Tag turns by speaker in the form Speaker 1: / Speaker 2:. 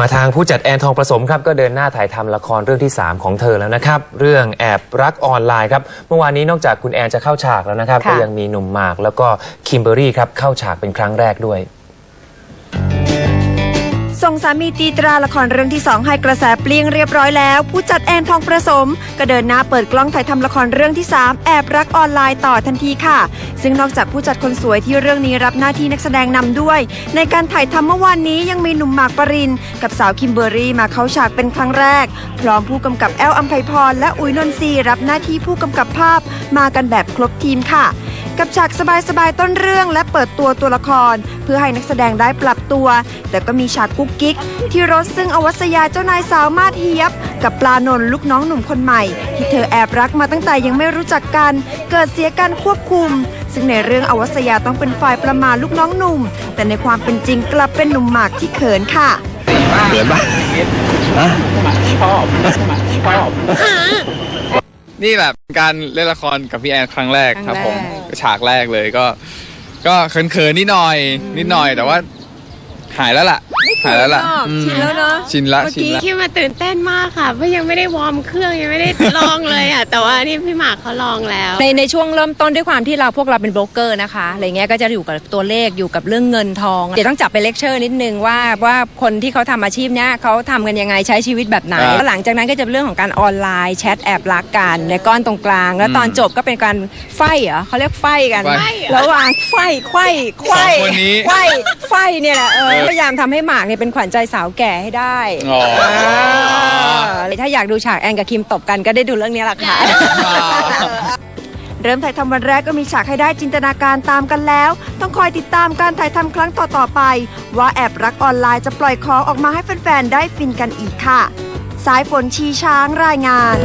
Speaker 1: มาทางผู้จัดแอนทองประสมครับก็เดินหน้าถ่ายทำละครเรื่องที่ 3 ของเธอแล้วนะครับ เรื่องแอบรักออนไลน์ครับ เมื่อวานนี้นอกจากคุณแอนจะเข้าฉากแล้วนะครับ
Speaker 2: ค่ะ
Speaker 1: ก็ยังมีหนุ่มหมาก แล้วก็คิมเบอรี่ครับเข้าฉากเป็นครั้งแรกด้วย
Speaker 2: ส่งสามีตีตราละครเรื่องที่2ให้กระแสเปลี่ยงเรียบร้อยแล้ว ผู้จัดแอนทองประสม ก็เดินหน้าเปิดกล้องถ่ายทำละครเรื่องที่ 3 แอบรักออนไลน์ต่อทันทีค่ะ ซึ่งนอกจากผู้จัดคนสวยที่เรื่องนี้รับหน้าที่นักแสดงนำด้วย ในการถ่ายทำเมื่อวานนี้ยังมีหนุ่มหมากปรินกับสาวคิมเบอรี่มาเข้าฉากเป็นครั้งแรก พร้อมผู้กำกับแอลอัมไพพรและอุยนนทรีรับหน้าที่ผู้กำกับภาพ มากันแบบครบทีมค่ะ กับฉากสบายๆต้นเรื่องและเปิดตัวตัวละคร เพื่อให้นักแสดงได้ปรับตัว แต่ก็มีฉากกุ๊กกิ๊ก ที่รถซึ่งอวัสยาเจ้านายสาวมาดเฮียบ กับปลานนท์ลูกน้องหนุ่มคนใหม่ ที่เธอแอบรักมาตั้งแต่ยังไม่รู้จักกัน เกิดเสียการควบคุม ซึ่งในเรื่องอวัสยาต้องเป็นฝ่ายประมาทลูกน้องหนุ่ม แต่ในความเป็นจริงกลับเป็นหนุ่มหมากที่เขินค่ะ
Speaker 3: เขินปะฮะ
Speaker 4: นี่แบบการเล่นละครกับพี่แอนครั้งแรกครับผม
Speaker 5: ครั้งแรก
Speaker 4: ฉากแรกเลยก็ ก็เขินๆนิดหน่อย นิดหน่อยแต่ว่า หายแล้วล่ะ หายแล้วล่ะอืม
Speaker 5: ชินแล้วเนาะ
Speaker 4: ชินละ
Speaker 5: เมื่อ
Speaker 4: ชิน
Speaker 5: กี้
Speaker 4: ละ
Speaker 5: คิดมาตื่นเต้นมากค่ะ เพราะยังไม่ได้วอร์มเครื่องยังไม่ได้ลองเลยอะ แต่ว่านี่พี่หมากเขาลองแล้ว
Speaker 6: ในในช่วงเริ่มต้นด้วยความที่เราพวกเราเป็นโบรกเกอร์นะคะอะไรเงี้ยก็จะอยู่กับตัวเลขอยู่กับเรื่องเงินทอง เดี๋ยวต้องจับไปเลคเชอร์นิดนึงว่าว่าคนที่เขาทำอาชีพเนี้ยเขาทำกันยังไงใช้ชีวิตแบบไหน
Speaker 4: อ่า
Speaker 6: แล้วหลังจากนั้นก็จะเป็นเรื่องของการออนไลน์แชทแอบรักกันในก้อนตรงกลาง แล้วตอน
Speaker 4: อืม
Speaker 6: จบก็เป็นการไฟเหรอเขาเรียกไฟกัน
Speaker 4: ไฟ
Speaker 6: ระหว่างไฟไขว้ไขว้
Speaker 4: สองคนนี้
Speaker 6: ไขว้ไฟเนี่ยแหละเออ
Speaker 4: เออ
Speaker 6: พยายามทำให้หมากเนี่ยเป็นขวัญใจสาวแก่ให้ได้
Speaker 4: อ๋ออ่า
Speaker 6: ถ้าอยากดูฉากแอนกับคิมตบกันก็ได้ดูเรื่องนี้แหละค่ะ
Speaker 2: เริ่มถ่ายทำวันแรกก็มีฉากให้ได้จินตนาการตามกันแล้ว ต้องคอยติดตามการถ่ายทำครั้งต่อ ๆ ไป ว่าแอบรักออนไลน์จะปล่อยของออกมาให้แฟน ๆ ได้ฟินกันอีกค่ะ สายฝนชีช้างรายงาน